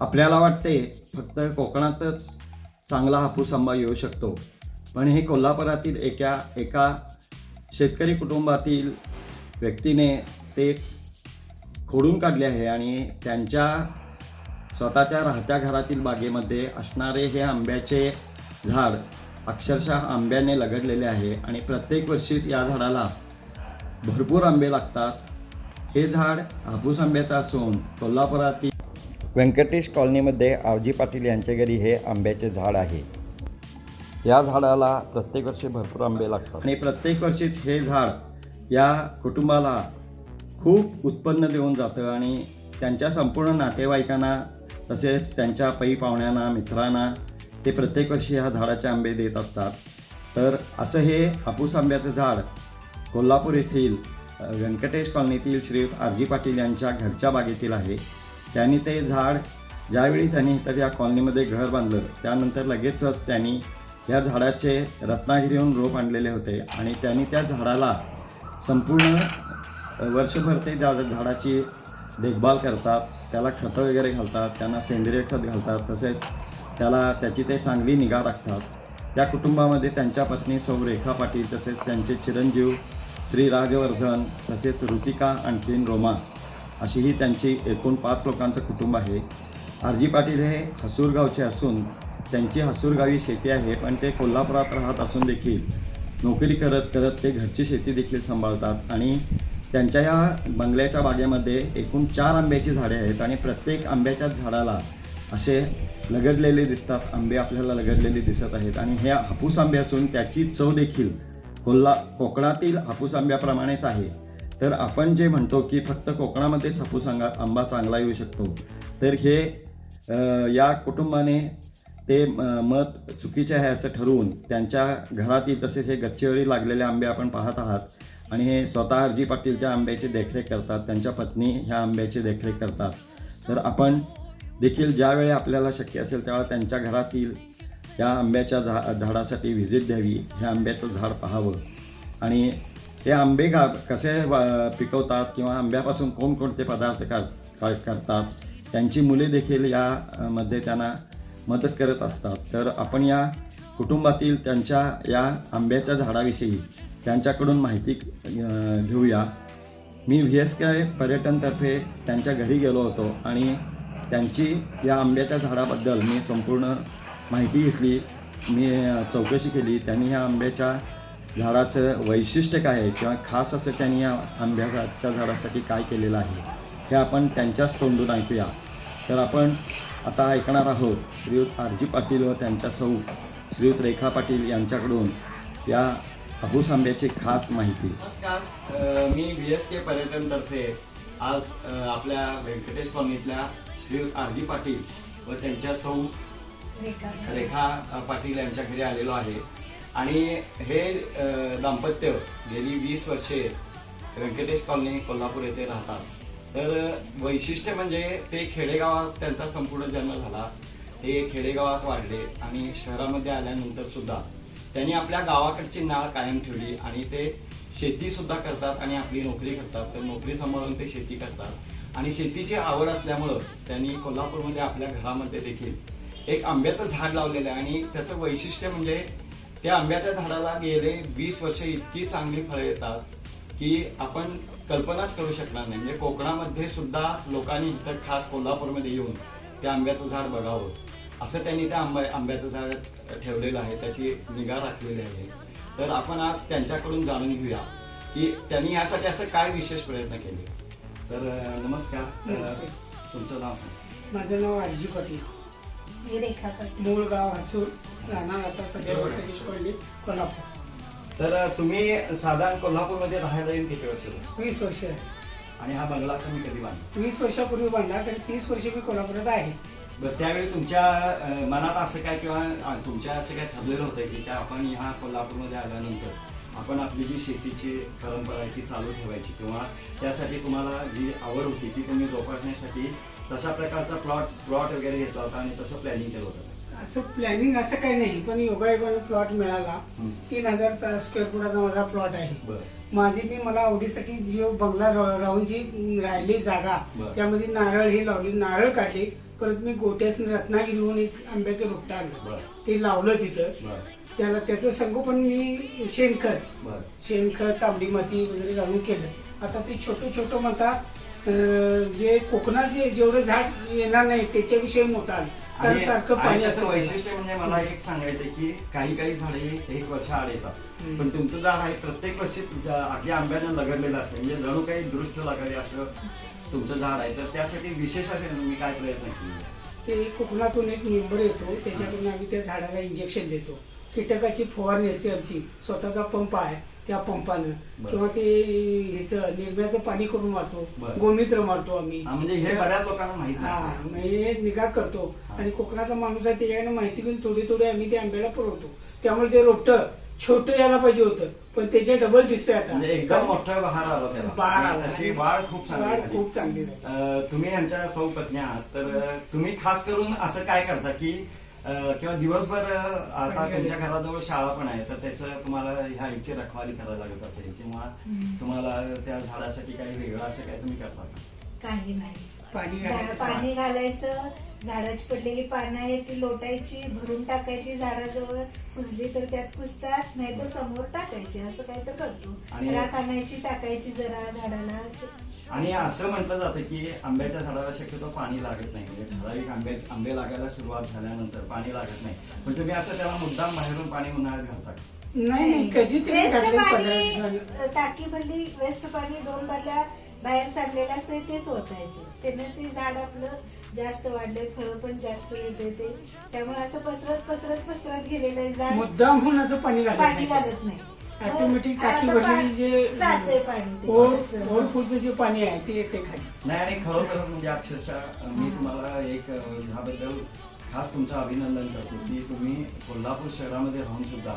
आपल्याला वाटते फक्त कोकणातच चांगला हापूस आंबा येऊ शकतो. पण हे कोल्हापुरातील एका एका शेतकरी कुटुंबातील व्यक्तीने ते खोडून काढले आहे आणि त्यांच्या स्वतःच्या राहत्या घरातील बागेमध्ये असणारे हे आंब्याचे झाड अक्षरशः आंब्याने लगडलेले आहे आणि प्रत्येक वर्षीच या झाडाला भरपूर आंबे लागतात. हे झाड हापूस आंब्याचं असून कोल्हापुरातील व्यंकटेश कॉलनीमध्ये आवजी पाटील यांच्या घरी हे आंब्याचे झाड आहे. या झाडाला प्रत्येक वर्षी भरपूर आंबे लागतात. आणि प्रत्येक वर्षीच हे झाड या कुटुंबाला खूप उत्पन्न देऊन जातं आणि त्यांच्या संपूर्ण नातेवाईकांना तसेच त्यांच्या पै पाहुण्यांना मित्रांना ते प्रत्येक वर्षी ह्या झाडाचे आंबे देत असतात. तर असं हे हापूस आंब्याचं झाड कोल्हापूर येथील व्यंकटेश कॉलनीतील श्री आरजी पाटील यांच्या घरच्या बागेतील आहे. त्यांनी ते झाड ज्यावेळी त्यांनी तर या कॉलनीमध्ये घर बांधलं त्यानंतर लगेचच त्यांनी या झाडाचे रत्नागिरीहून रोप आणलेले होते आणि त्यांनी त्या झाडाला संपूर्ण वर्षभर ते त्या झाडाची देखभाल करतात त्याला खतं वगैरे घालतात त्यांना सेंद्रिय खत घालतात तसेच त्याला त्याची ते चांगली निगा राखतात. त्या कुटुंबामध्ये त्यांच्या पत्नी सौ रेखा पाटील तसेच त्यांचे चिरंजीव श्री राजवर्धन तसेच ऋतिका आणखीन रोमा अशी ही त्यांची एकूण पाच लोकांचं कुटुंब आहे. आरजी पाटील हे हसूरगावचे असून त्यांची हसूरगावी शेती आहे पण ते कोल्हापुरात राहत असून देखील नोकरी करत करत ते घरची शेती देखील सांभाळतात आणि त्यांच्या या बंगल्याच्या बागेमध्ये एकूण चार आंब्याची झाडे आहेत आणि प्रत्येक आंब्याच्या झाडाला असे लगडलेले दिसतात आंबे आपल्याला लगडलेले दिसत आहेत आणि हे हापूस आंबे असून त्याची चव देखील कोल्हा कोकणातील हापूस आंब्याप्रमाणेच आहे. तर आपण जे म्हणतो की फक्त कोकणामध्येच हापूस आंबा आंबा चांगला येऊ शकतो. तर हे या कुटुंबाने ते मत चुकीचे आहे असं ठरवून त्यांच्या घरातील तसेच हे गच्चीवरील लागलेले आंबे आपण पाहत आहात. आणि हे स्वतः हरजी पाटील त्या आंब्याची देखरेख करतात त्यांच्या पत्नी ह्या आंब्याची देखरेख करतात. तर आपण देखील ज्यावेळी आपल्याला शक्य असेल तेव्हा त्यांच्या घरातील त्या आंब्याच्या झा झाडासाठी व्हिजिट द्यावी हे आंब्याचं झाड पाहावं. आणि ते आंबे का कसे पिकवतात किंवा आंब्यापासून कोणकोणते पदार्थ कर करतात त्यांची मुले देखील यामध्ये त्यांना मदत करत असतात. तर आपण या कुटुंबातील त्यांच्या या आंब्याच्या झाडाविषयी त्यांच्याकडून माहिती घेऊया. मी व्ही एस के पर्यटनतर्फे त्यांच्या घरी गेलो होतो आणि त्यांची या आंब्याच्या झाडाबद्दल मी संपूर्ण माहिती घेतली. मी चौकशी केली. त्यांनी ह्या आंब्याच्या झाडाचं वैशिष्ट्य काय आहे किंवा खास असं त्यांनी या आंब्याच्या झाडासाठी काय केलेलं आहे हे आपण त्यांच्याच तोंडून ऐकूया. तर आपण आता ऐकणार आहोत श्रीयुत आरजी पाटील व त्यांच्या सौ श्रीयुत रेखा पाटील यांच्याकडून या हापूस आंब्याची खास माहिती. नमस्कार मी व्ही एस के पर्यटनतर्फे आज आपल्या व्यंकटेश कॉलनीतल्या श्रीयुत आरजी पाटील व त्यांच्या सौ रेखा पाटील यांच्या घरी आलेलो आहे. आणि हे दाम्पत्य गेली वीस वर्षे व्यंकटेश कॉलनी कोल्हापूर येथे राहतात. तर वैशिष्ट्य म्हणजे ते खेडेगावात त्यांचा संपूर्ण जन्म झाला. ते खेडेगावात वाढले आणि शहरामध्ये आल्यानंतर सुद्धा त्यांनी आपल्या गावाकडची नाळ कायम ठेवली आणि ते शेती सुद्धा करतात आणि आपली नोकरी करतात. तर नोकरी सांभाळून ते शेती करतात. आणि शेतीची आवड असल्यामुळं त्यांनी कोल्हापूरमध्ये आपल्या घरामध्ये देखील एक आंब्याचं झाड लावलेलं आहे आणि त्याचं वैशिष्ट्य म्हणजे त्या आंब्याच्या झाडाला गेले वीस वर्ष इतकी चांगली फळं येतात की आपण कल्पनाच करू शकणार नाही. म्हणजे कोकणामध्ये सुद्धा लोकांनी इथं खास कोल्हापूरमध्ये येऊन त्या आंब्याचं झाड बघावं. असं त्यांनी त्या आंब्या आंब्याचं झाड ठेवलेलं आहे त्याची निगा राखलेली आहे. तर आपण आज त्यांच्याकडून जाणून घेऊया की त्यांनी यासाठी असं काय विशेष प्रयत्न केले. तर नमस्कार. तुमचं नाव सांगा. माझं नाव आरजी पाटील. मी रेखा पाटील मूळ गाव हसूर राहणार आता सध्या कॉलनी कोल्हापूर. तर तुम्ही साधारण कोल्हापूरमध्ये राहायला येऊन किती वर्ष झाली? वीस वर्ष आहे. आणि हा बंगला तुम्ही कधी बांधला? वीस वर्षापूर्वी बांधला तर तीस वर्ष मी कोल्हापुरात आहे. बरं त्यावेळी तुमच्या अं, मनात असं काय किंवा अं, तुमच्या असं काय ठरलेलं होतं की त्या आपण ह्या कोल्हापूरमध्ये आल्यानंतर आपण आपली जी शेतीची परंपरा आहे ती चालू ठेवायची किंवा त्यासाठी तुम्हाला जी आवड होती ती तुम्ही जोपासण्यासाठी तशा प्रकारचा प्लॉट प्लॉट वगैरे घेतला होता आणि तसं प्लॅनिंग केलं होतं. असं प्लॅनिंग असं काही नाही पण योगायोगाने प्लॉट मिळाला. तीन हजार स्क्वेअर फुटाचा माझा प्लॉट आहे. माझी मी मला आवडीसाठी जी बंगला राहून जी राहिली जागा. त्यामध्ये नारळ ही लावली नारळ काढली. परत मी गोट्यास रत्नागिरीहून एक आंब्याचं रोपटं आणलं. ते लावलं तिथं. त्याला त्याचं संगोपन मी शेणखत शेणखत तांबडी माती वगैरे घालून केलं. आता ते छोटं छोटं म्हणतात जे कोकणात जे जेवढं झाड येणार नाही त्याच्याविषयी मोठं आणि सारखं आणि पाणी त्याचं असं वैशिष्ट्य म्हणजे मला एक सांगायचं की काही काही झाडे एक वर्ष आड येतात. हम्म. पण तुमचं झाड आहे प्रत्येक वर्षी तुमच्या अगदी आंब्यानं लगडलेलं असतं. म्हणजे जणू काही दृष्ट लागावे असं तुमचं झाड आहे. तर त्यासाठी विशेष असे तुम्ही काय प्रयत्न केले? ते कोकणातून एक मेंबर येतो. त्याच्याकडून आम्ही त्या झाडाला इंजेक्शन देतो. कीटकाची फवारणी असते आमची. स्वतःचा पंप आहे. त्या पंपानं. किंवा ते ह्याचं निर्म्याचं पाणी करून मारतो. गोमित्र मारतो आम्ही. हा, म्हणजे हे बऱ्याच लोकांना माहीत हा म्हणजे निगा करतो. हा. आणि कोकणाचा माणूस आहे त्याच्याकडे माहिती घेऊन थोडी थोडी आम्ही ते आंब्याला पुरवतो. त्यामुळे ते रोपटं छोटं यायला पाहिजे होतं. पण त्याच्या डबल दिसतंय आता. म्हणजे एकदम मोठा बहार आला त्याला. बहार आला. त्याची वाढ खूप चांगली वाढ. खूप चांगली तुम्ही यांच्या सौ पत्नी आहात. तर तुम्ही खास करून असं काय करता की किंवा दिवसभर आता तुमच्या. घराजवळ शाळा पण आहे तर त्याचं तुम्हाला ह्या हिची रखवाली करायला लागत असेल किंवा तुम्हाला त्या झाडासाठी काही वेगळं असं काय तुम्ही करता का काही नाही. पाणी घालायचं झाडाची पडलेली पानं आहेत ती लोटायची भरून टाकायची झाडाजवळ कुजली तर त्यात कुजतात नाहीतर समोर टाकायची असं काय तर करतो. आणि- राख आणायची टाकायची जरा झाडाला असं. आणि असं म्हटलं जातं की आंब्याच्या झाडाला शक्यतो पाणी लागत नाही. म्हणजे ठराविक आंब्या आंबे लागायला सुरुवात झाल्यानंतर पाणी लागत नाही. पण तुम्ही असं त्याला मुद्दाम बाहेरून पाणी उन्हाळ्यात घालता का? नाही नाही कधी वेस्ट दिवसांनी टाकी भरली वेस्ट पाणी दोन बादल्या बाहेर सांडलेलं असते तेच ओतायचं. त्याने ते झाड आपलं जास्त वाढले फळं पण जास्त येते ते. त्यामुळे असं पसरत पसरत पसरत गेलेलं आहे झाड. मुद्दाम होऊन असं पाणी घालत पाणी नाही. घालत नाही. मग टाकी आता भरलेली पा- जे- जातंय पाणी ते. जे पाणी आहे ते येते खाली. नाही आणि खरोखर म्हणजे अक्षरशः मी तुम्हाला एक अं, ह्याबद्दल खास तुमचं अभिनंदन करतो की तुम्ही कोल्हापूर शहरामध्ये राहून सुद्धा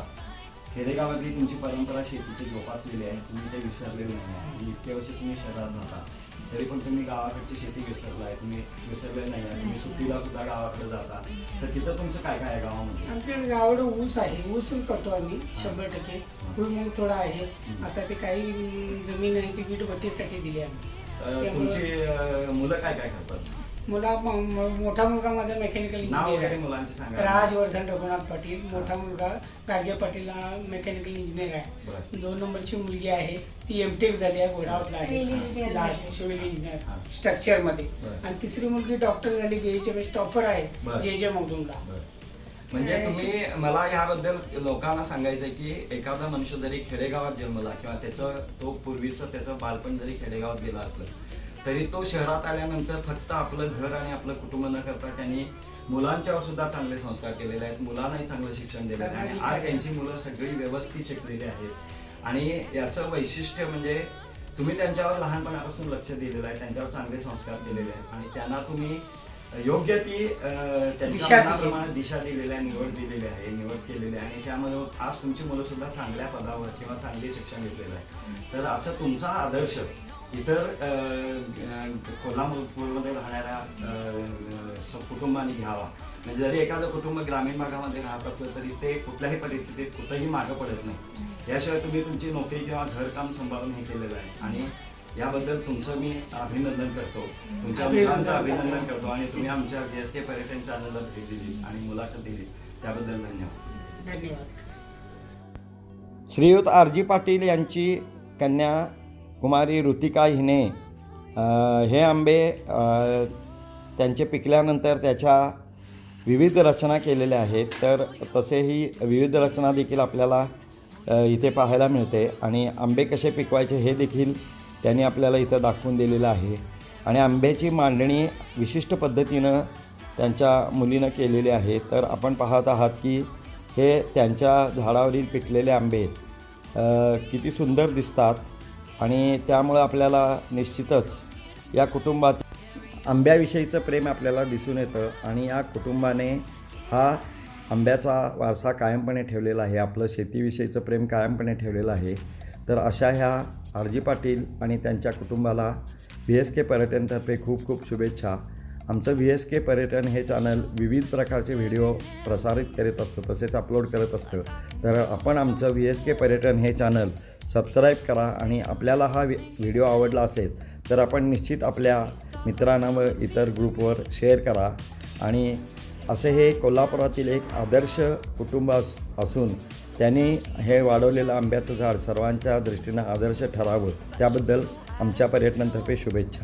खेडेगावातली तुमची परंपरा शेतीची जोपासलेली आहे तुम्ही ते विसरलेले नाही आहे. इतके वर्ष तुम्ही शहरात राहता तरी पण तुम्ही गावाकडची शेती विसरलाय तुम्ही विसरले नाही आहे. तुम्ही सुट्टीला सुद्धा गावाकडे जाता. तर तिथं तुमचं काय काय आहे गावामध्ये? आमच्याकडे गावाकडे ऊस आहे. ऊसच करतो आम्ही शंभर टक्के. भुईमूग थोडा आहे. आता ते काही जमीन आहे ती वीटभट्टीसाठी दिली आम्ही. अं, तुमची अं, मुलं काय काय करतात? मुला मोठा मुलगा माझा मेकॅनिकल नाव इंजिनियर वगैरे आहे राजवर्धन रघुनाथ पाटील मोठा मुलगा गाडगे पाटील मेकॅनिकल इंजिनियर आहे. दोन नंबरची मुलगी आहे ती एमटेक झाली आहे घोडावतला आहे लास्ट. सिव्हिल. इंजिनियर स्ट्रक्चरमध्ये. आणि तिसरी मुलगी डॉक्टर झाली बीएचएम टॉपर आहे. जे जे मगदूमला बरं. म्हणजे तुम्ही मला याबद्दल लोकांना सांगायचं की एखादा मनुष्य जरी खेडेगावात जन्मला किंवा त्याचं तो पूर्वीचं त्याचं बालपण जरी खेडेगावात गेलं असलं तरी तो शहरात आल्यानंतर फक्त आपलं घर आणि आपलं कुटुंब न करता त्यांनी मुलांच्यावर सुद्धा चांगले संस्कार केलेले आहेत. मुलांनाही चांगलं शिक्षण दिलेलं आहे. आणि आज. त्यांची मुलं सगळी व्यवस्थित शिकलेली आहेत. आणि याचं वैशिष्ट्य म्हणजे तुम्ही त्यांच्यावर लहानपणापासून लक्ष दिलेलं आहे. त्यांच्यावर चांगले संस्कार दिलेले आहेत. आणि त्यांना तुम्ही योग्य ती अं, दिशा त्यांच्या दिली. मनाप्रमाणे दिशा दिलेली आहे निवड दिलेली आहे निवड केलेली आहे. आणि त्यामुळे आज तुमची मुलं सुद्धा चांगल्या पदावर किंवा चांगले शिक्षण घेतलेलं आहे. तर असं तुमचा आदर्श इतर कोल्हापूरमध्ये राहणाऱ्या कुटुंबांनी घ्यावा. म्हणजे जरी एखादं कुटुंब ग्रामीण भागामध्ये राहत असलं तरी ते कुठल्याही परिस्थितीत कुठंही मागं पडत नाही. याशिवाय तुम्ही तुमची नोकरी किंवा घरकाम सांभाळून हे केलेलं आहे. आणि याबद्दल तुमचं मी अभिनंदन करतो. तुमच्या अभिनंदन मुलांचं करतो. अभिनंदन करतो. आणि तुम्ही आमच्या बी एस के पर्यटन चॅनलला भेट दिली आणि मुलाखत दिली. त्याबद्दल धन्यवाद. धन्यवाद. श्रीयुत आर जी पाटील यांची कन्या कुमारी ऋतिका हिने हे आंबे त्यांचे पिकल्यानंतर त्याच्या विविध रचना केलेल्या आहेत. तर तसेही विविध रचना देखील आपल्याला इथे पाहायला मिळते. आणि आंबे कसे पिकवायचे हे देखील त्यांनी आपल्याला इथं दाखवून दिलेलं आहे. आणि आंब्याची मांडणी विशिष्ट पद्धतीनं त्यांच्या मुलीनं केलेली आहे. तर आपण पाहत आहात की हे त्यांच्या झाडावरील पिकलेले आंबे किती सुंदर दिसतात. आणि त्यामुळं आपल्याला निश्चितच या कुटुंबात आंब्याविषयीचं प्रेम आपल्याला दिसून येतं आणि या कुटुंबाने हा आंब्याचा वारसा कायमपणे ठेवलेला आहे आपलं शेतीविषयीचं प्रेम कायमपणे ठेवलेलं आहे. तर अशा ह्या आर जी पाटील आणि त्यांच्या कुटुंबाला व्ही एस के पर्यटनतर्फे खूप खूप शुभेच्छा. आमचं व्ही एस के पर्यटन हे चॅनल विविध प्रकारचे व्हिडिओ प्रसारित करीत असतं तसेच अपलोड करत असतं. तर आपण आमचं व्ही एस के पर्यटन हे चॅनल सबस्क्राईब करा आणि आपल्याला हा वि व्हिडिओ आवडला असेल तर आपण निश्चित आपल्या मित्रांना व इतर ग्रुपवर शेअर करा. आणि असे हे कोल्हापुरातील एक आदर्श कुटुंब अस असून त्यांनी हे वाढवलेलं आंब्याचं झाड सर्वांच्या दृष्टीनं आदर्श ठरावं. त्याबद्दल आमच्या पर्यटनातर्फे शुभेच्छा.